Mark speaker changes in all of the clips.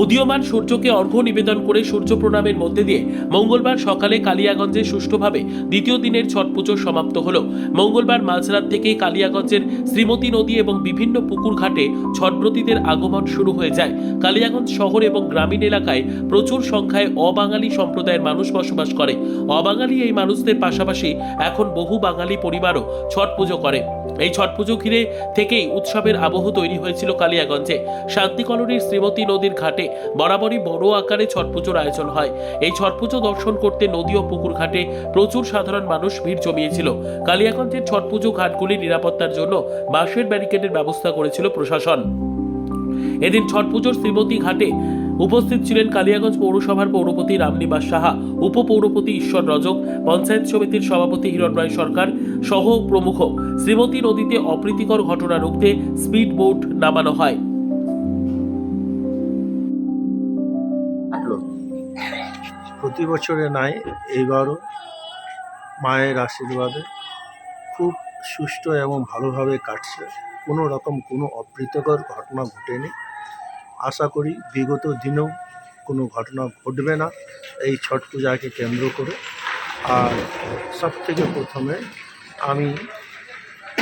Speaker 1: উদীয়মান সূর্যকে অর্ঘ্য নিবেদন করে সূর্য প্রণামের মধ্যে দিয়ে মঙ্গলবার সকালে কালিয়াগঞ্জে সুষ্ঠুভাবে দ্বিতীয় দিনের ছট পুজো সমাপ্ত হল। মঙ্গলবার মাঝরাত থেকে কালিয়াগঞ্জের শ্রীমতী নদী এবং বিভিন্ন পুকুর ঘাটে ছটব্রতীদের আগমন শুরু হয়ে যায়। কালিয়াগঞ্জ শহর এবং গ্রামীণ এলাকায় প্রচুর সংখ্যায় অবাঙালি সম্প্রদায়ের মানুষ বসবাস করে। অবাঙালি এই মানুষদের পাশাপাশি এখন বহু বাঙালি পরিবারও ছট পুজো করে। এই ছট পুজো ঘিরে থেকেই উৎসবের আবহ তৈরি হয়েছিল কালিয়াগঞ্জে। শান্তি কলোনির শ্রীমতী নদীর ঘাটে বরাবরই বড় আকারে ছট পুজোর আয়োজন হয়। এই ছট পুজো দর্শন করতে নদী ও পুকুর ঘাটে প্রচুর সাধারণ মানুষ ভিড় জমিয়েছিল। কালিয়াগঞ্জের ছট পুজো ঘাটগুলি নিরাপত্তার জন্য বাঁশের ব্যারিকেডের ব্যবস্থা করেছিল প্রশাসন। এদিন ছট পুজোর শ্রীমতী ঘাটে উপস্থিত ছিলেন কালিয়াগঞ্জ পৌরসভার পৌরপতি রামনিবাস সাহা, উপপৌরপতি ঈশ্বর রজক, পঞ্চায়েত সমিতির সভাপতি হিরণ হিরণরায় সরকার সহ প্রমুখ। শ্রীমতী নদীতে অপ্রীতিকর ঘটনা রুখতে স্পিড বোট নামানো হয়।
Speaker 2: প্রতি বছরে নাই, এইবারও মায়ের আশীর্বাদে খুব সুষ্ঠু এবং ভালোভাবে কাটছে। কোনো রকম কোনো অপ্রীতকর ঘটনা ঘটেনি। আশা করি বিগত দিনেও কোনো ঘটনা ঘটবে না। এই ছট পূজাকে কেন্দ্র করে। আর সব থেকে প্রথমে আমি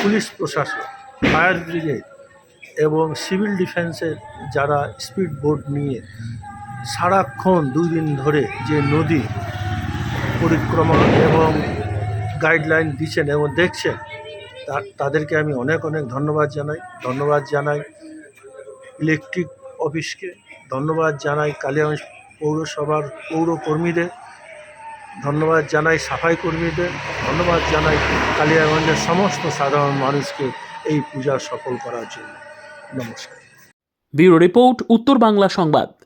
Speaker 2: পুলিশ প্রশাসন, ফায়ার ব্রিগেড এবং সিভিল ডিফেন্সের যারা স্পিড বোট নিয়ে সারাক্ষণ দুই দিন ধরে যে নদী পরিক্রমা এবং গাইডলাইন দিচ্ছেন এবং দেখছেন তা- তাদেরকে আমি অনেক অনেক ধন্যবাদ জানাই। ধন্যবাদ জানাই ইলেকট্রিক অফিসকে, ধন্যবাদ জানাই কালিয়াগঞ্জ পৌরসভার পৌর কর্মীদের ধন্যবাদ জানাই সাফাই কর্মীদের, ধন্যবাদ জানাই কালিয়াগঞ্জের সমস্ত সাধারণ মানুষকে এই পূজা সফল করার জন্য। নমস্কার।
Speaker 1: ব্যুরো রিপোর্ট, উত্তর বাংলা সংবাদ।